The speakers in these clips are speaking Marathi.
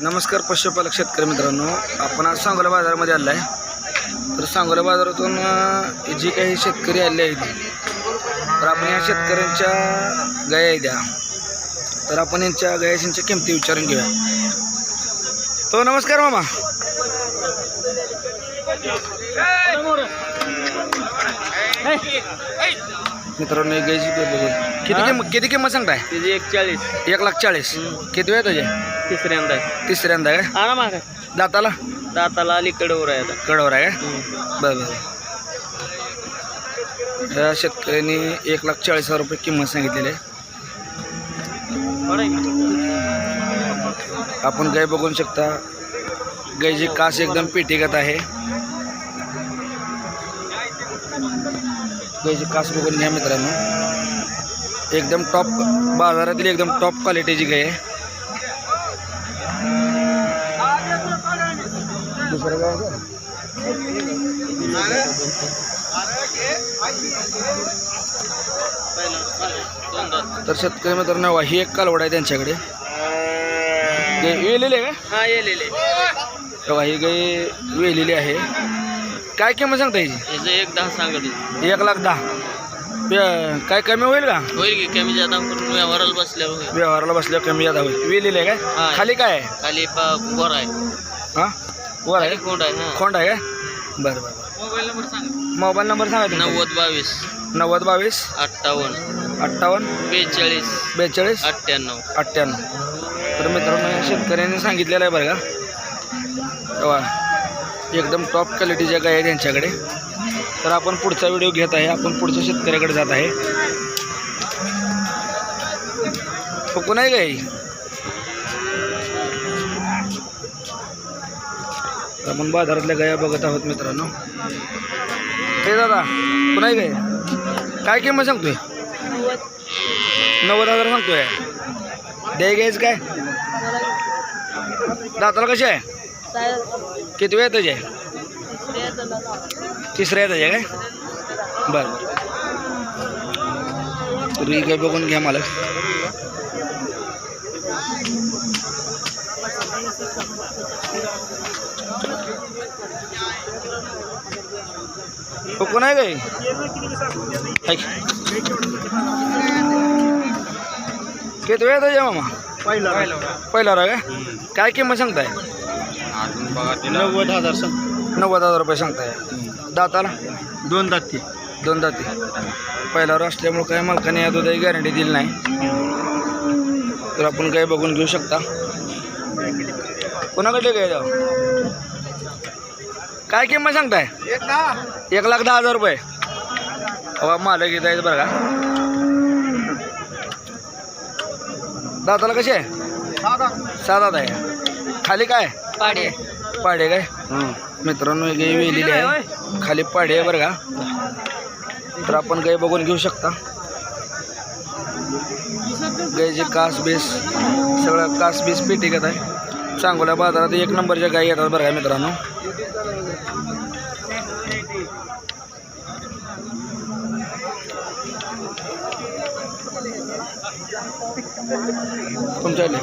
नमस्कार पशुपालक शेतकरी मित्रांनो आपण आज सांगोला बाजारामध्ये आलो आहे तर सांगोला बाजारातून जे जी काही शेतकरी आले आहेत तर आपण या शेतकऱ्यांच्या गाया द्या तर आपण यांच्या गायाशींच्या किमती विचारून घेऊया. तो नमस्कार मामा. मित्रांनो एक गायची बघू किती किंमत किती किंमत सांगताय? तिची एक चाळीस. एक लाख चाळीस. किती वेळ तुझे? तिसऱ्यांदा. आहे तिसऱ्यांदा काय आणा मागा. दाताला? दाताला अलीकडे वर आहे आता. कडवर आहे काय बरं बरं. या शेतकऱ्यांनी एक लाख चाळीस हजार रुपये किंमत सांगितलेली आहे. आपण गाय बघू शकता. गायची कास एकदम पेटीगत आहे. गायची कास बघून घ्या मित्रांनो. एकदम टॉप बाजारातील एकदम टॉप क्वालिटीची गाय आहे. दुसरं काय? तर शेतकरी मित्रांनो ही एक कालवड आहे त्यांच्याकडे. वेलेली आहे हा का वेलेली आहे. काय किंमत सांगता याची? याचं एक दहा सांगत एक लाख दहा. काय कमी होईल का? होईल की कमी जादा करून व्यवहाराला बसल्यावर होईल. व्यवहाराला बसल्यावर कमी जादा होईल. वेलेली आहे हा. काय खाली काय आहे? खाली पा आहे. हाँ? वर आहे? खाली कोंड आहे हा. खोंड आहे काय? बरं बरं बरं. मोबाईल नंबर सांग. मोबाईल नंबर सांगा तुमचा. नव्वद बावीस. नव्वद बावीस. अठ्ठावन्न. अठ्ठावन्न. बेचाळीस. बेचाळीस. अठ्ठ्याण्णव. अठ्ठ्याण्णव. तर मित्रांनो या शेतकऱ्यांनी सांगितलेलं आहे बरं का? तेव्हा एकदम टॉप क्वालिटीच्या गाय आहे त्यांच्याकडे. तर आपण पुढचा व्हिडिओ घेत आहे. आपण पुढच्या शेतकऱ्याकडे जात आहे. फुकून आहे गाई तर आपण बाजारातल्या गाया बघत आहोत मित्रांनो. हे दादा पुन्हा गाय काय किंमत सांगतोय? नव्वद हजार सांगतोय. द्याय घ्यायचं काय? दाताला कशी आहे? किती वेळ तुझे? तिसऱ्या त्याच्या काय? बरं. बरं तुम्ही काय बघून घ्या मला. कोण आहे काय. किती वेळ तुझ्या मामा? पहिला. पहिला राग. काय किंमत सांगताय? नव्वद हजार सांग. नव्वद हजार रुपये सांगताय. दाताला? दोन दाती दोन दाती पहिल्यावर असल्यामुळे काही मालकाने या दुधाची गॅरंटी दिली नाही. तर आपण काही बघून घेऊ शकता. कोणाकडे काय जाऊ काय किंमत सांगताय? एक लाख दहा हजार रुपये. हवा मालक येत आहेत बरं का. दाताला कसे आहे? साधा आहे. खाली काय? पाडे. पाडे काय? मित्रांनो ही गाय वेलेली आहे. खाली पाडे आहे बरं का. तर आपण गाय बघून घेऊ शकता. गायचे कास बेस सगळं कास बेस पेटीगत आहे. सांगोल्या बाजारात एक नंबरच्या गायी येतात बरं का मित्रांनो. तुमच्याकडे?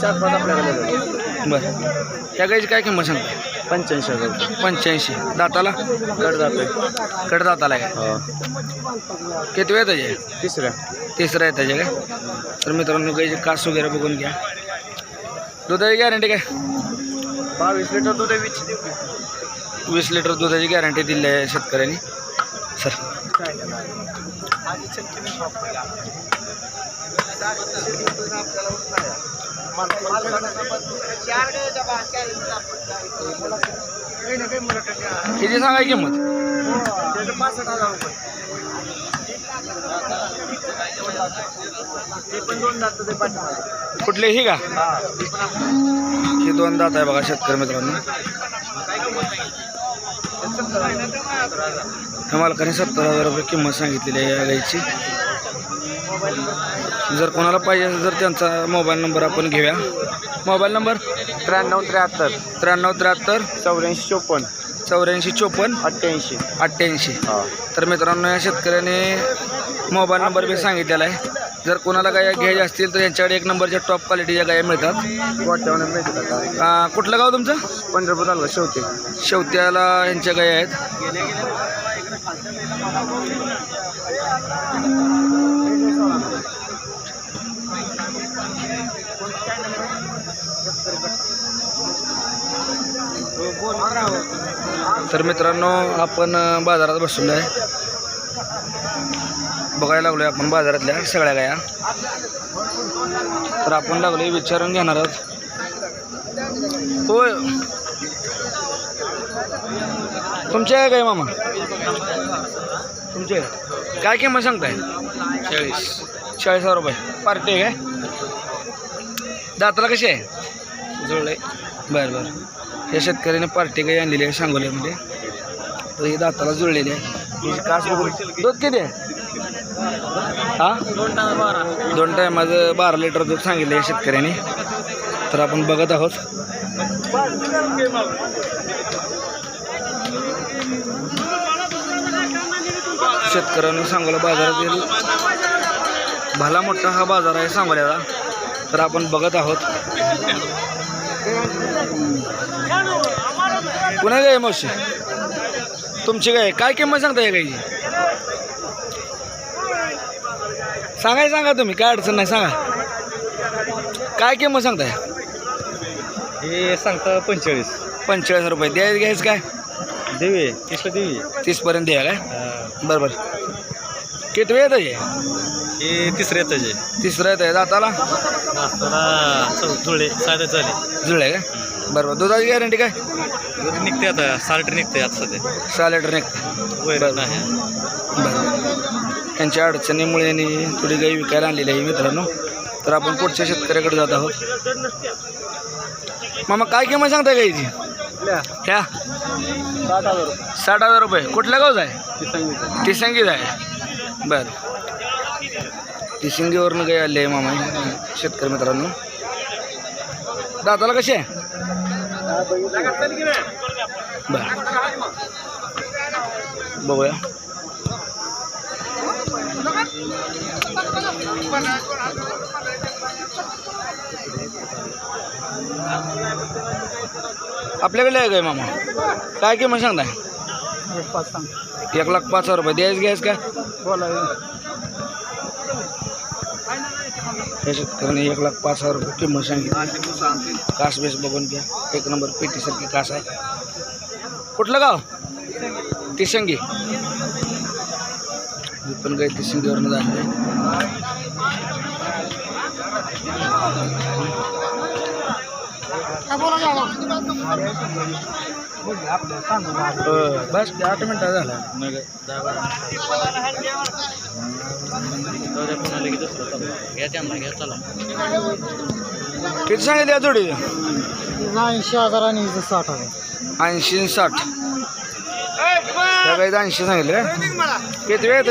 चार पाच आपल्याकडे. बरं त्या गायची काय किंमत सांगता? पंच्याऐंशी हज़ार. पंच्याऐंशी. दाताला? कट जातोय कड दाताला आहे. हो. किती वेळ त्याचे? तिसऱ्या. तिसरं आहे त्याचे काय? तर मित्रांनो गायचे कास वगैरे बघून घ्या. दुधाची गॅरंटी काय? बावीस लिटर दूध वीस वीस लिटर दुधाची गॅरंटी दिली आहे शेतकऱ्यांनी. सर. किती सांगाय किंमत? कुठलेही का? ही दोन दात आहे बघा शेतकरी मित्रांनो. ह्या मालकाने सत्तर हजार रुपये किंमत सांगितलेली आहे या गायची जर कोणाला पाहिजे असेल तर त्यांचा मोबाईल नंबर आपण घेऊया. Mobile number? त्र्याण्णव त्र्याहत्तर. त्र्याण्णव त्र्याहत्तर. चौऱ्याऐंशी चोपन्न. चौऱ्याऐंशी चोपन्न. अठ्ठ्याऐंशी. अठ्ठ्याऐंशी. तर मित्रांनो या शेतकऱ्याने मोबाईल नंबर बी सांगितलेला आहे. जर कोणाला गाया घ्यायच्या असतील तर यांच्याकडे एक नंबरच्या टॉप क्वालिटीच्या गाया मिळतात. कुठलं गाव तुमचं? पंढरपूर तालुका शेवटी. शेवत्याला यांच्या गाया आहेत. तर मित्रांनो आपण बाजारात बसलेलो आहे बघायला लागलोय आपण बाजारातल्या सगळ्या गाया. तर आपण लागलोय विचारून घेणार आहोत. होय. तुमचे आहे काय मामा? तुमचे आहे? काय किंमत सांगताय? चाळीस. चाळीस हजार रुपये. पार्टी आहे काय? दाताला कशी आहे? जुळले बरं बरं. या शेतकऱ्याने पार्टी काही आणलेली आहे सांगोल्यामध्ये. तर ही दाताला जुळलेली आहे. ही कास बघून दूध किती आहे? हा? दोन टायमाचं बारा लिटर दूध सांगितलं आहे शेतकऱ्याने. तर आपण बघत आहोत. शेतकऱ्यांनी सांगोला बाजारातील भला मोठा हा बाजार आहे सांगोल्याचा तर आपण बघत आहोत. पुन्हा काय मावशी? तुमची काय काय किंमत सांगताय गायची सांगाय सांगा तुम्ही काय अडचण नाही सांगा. काय किंमत सांगताय? हे सांगता पंचेचाळीस. पंचेचाळीस रुपये. द्यायचं घ्यायचं काय? देवी किसला देवी तीसपर्यंत द्या काय? बरं बरं. किती वेळ आहे हे तिसरे त्याचे तिसरं येत आहे दाताला? नाश्ताला जुळे साधे झाले जुळलं आहे काय बरं बरं. दुधाची गॅरंटी काय? दूध निघते आता सहा लिटर निघते आता सध्या. सहा लिटर निघते. बरं. त्यांच्या अडचणीमुळे यांनी थोडी गाई विकायला आणलेली आहे मित्रांनो. तर आपण पुढच्या शेतकऱ्याकडे जात आहोत. मामा काय किंमत सांगताय गाईची? ह्या? साठ हजार रुपये. साठ हजार रुपये. कुठल्या गावचा आहे? टिसंगीच आहे. बरं. टिसंगीवरनं गाई आली आहे मामा शेतकरी मित्रांनो. दाताला कशी आहे? बरं. बघूया. आपल्याकडे आहे काय मामा? काय किंमत सांगताय? एक लाख पाच हजार रुपये. द्यायच घ्यायच काय? बोला या शेतकऱ्याने एक लाख पाच हजार रुपये किंमत सांगितली. कास बेस बघून घ्या. एक नंबर पेटीसारखी कास आहे. कुठलं गाव? तिसंगी. मी पण काही तिसंगीवरनं झालं बस आठ मिनटं झाला. किती सांगितले जोडी? ऐंशी हजार आणि साठ हजार. ऐंशी साठ. काही ऐंशी सांगितले? किती वेळ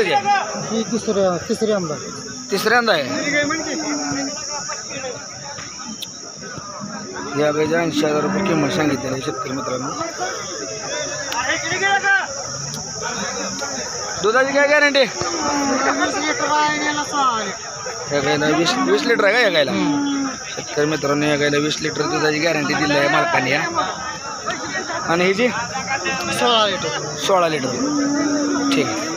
ही तिसऱ्या तिसरी आमदार तिसऱ्यांदा आहे. या गायच्या ऐंशी हजार रुपये किंमत सांगितलेली शेतकरी मित्रांनो. दुधाची काय गॅरंटी या गायला वीस वीस लिटर आहे का या गायला? शेतकरी मित्रांनो या गायला वीस लिटर दुधाची गॅरंटी दिली आहे मालकाने या. आणि ह्याची सोळा लिटर सोळा लिटर ठीक आहे.